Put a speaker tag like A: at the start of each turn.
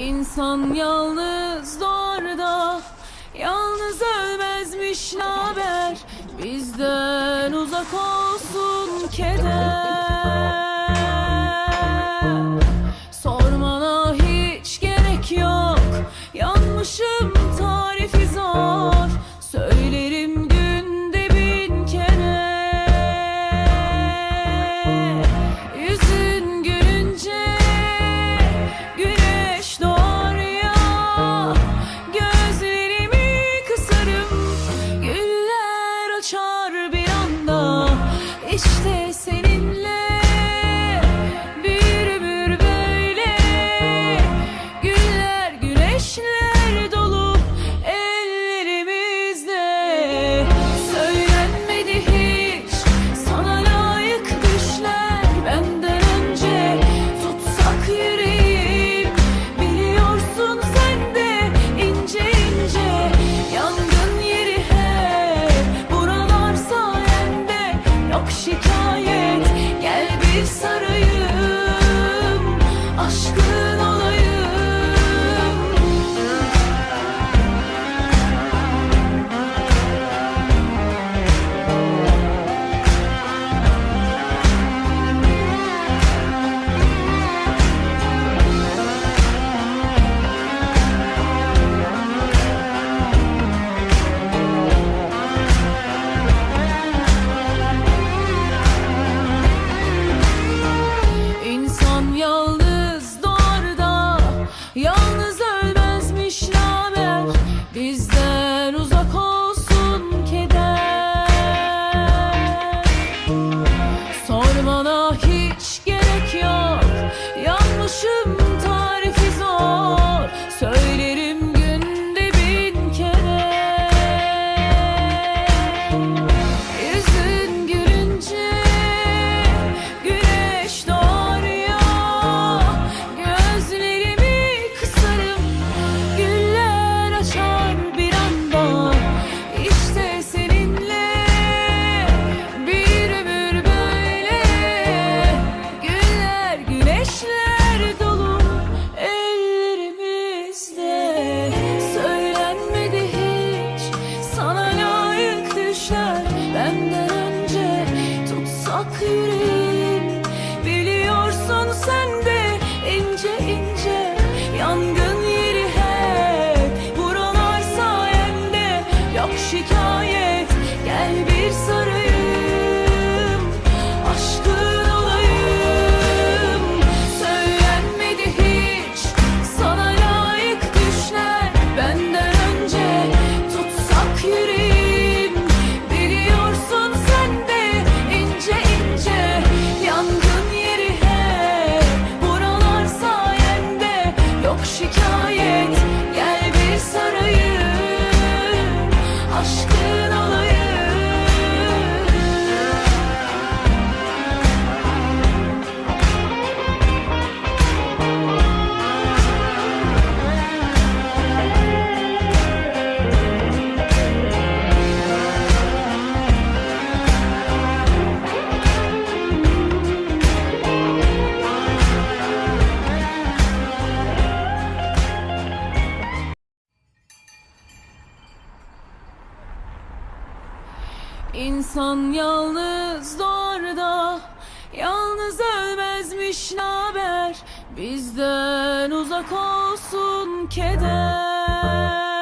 A: İnsan yalnız zorda Yalnız ölmezmiş haber Bizden uzak olsun keder. seen Hiç gerek yok. Yanlışım tarifi zor. Söylerim İnsan yalnız doğar Yalnız ölmezmiş naber? Bizden uzak olsun keder.